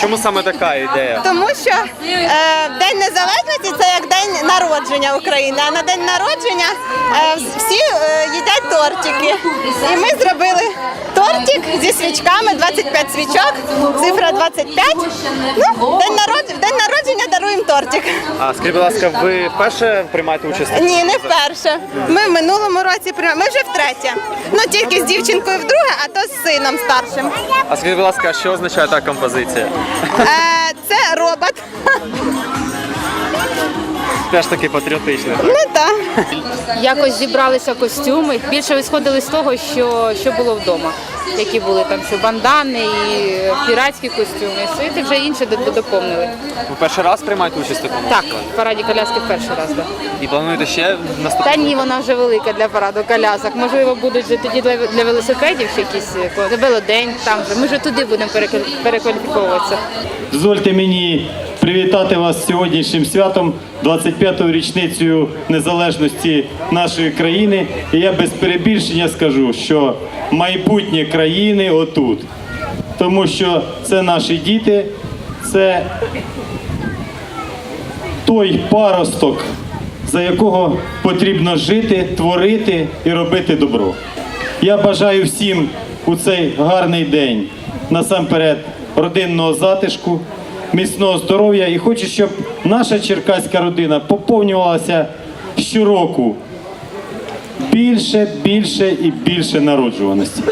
чому саме така ідея? Тому що е, День Незалежності день народження України. А на день народження е, всі е, їдять тортики. І ми зробили тортик зі свічками, 25 свічок, цифра 25. Ну, день, народ... день народження даруємо тортик. А скажіть, будь ласка, ви вперше приймаєте участь? Ні, не вперше. Ми в минулому році приймали. Ми вже втретє. Ну тільки з дівчинкою вдруге, а то з сином старшим. А скажіть, будь ласка, що означає та композиція? Е, це робот. Теж таки патріотичний. Ну так. Якось зібралися костюми. Більше висходили з того, що, що було вдома. Які були там, що бандани і піратські костюми. Світи вже інше доповнили. Ви перший раз приймаєте участь в такому? Так, в параді коляски перший раз. Да. І плануєте ще наступний? Та ні, вона вже велика для параду колясок. Можливо, будуть вже тоді для, для велосипедів ще якісь е, велодень. Там же ми вже туди будемо перекваліфіковуватися. Дозвольте мені привітати вас з сьогоднішнім святом, 25-ю річницею незалежності нашої країни. І я без перебільшення скажу, що майбутнє країни отут. Тому що це наші діти, це той паросток, за якого потрібно жити, творити і робити добро. Я бажаю всім у цей гарний день насамперед родинного затишку, міцного здоров'я і хочу, щоб наша черкаська родина поповнювалася щороку більше, більше і більше народжуваності.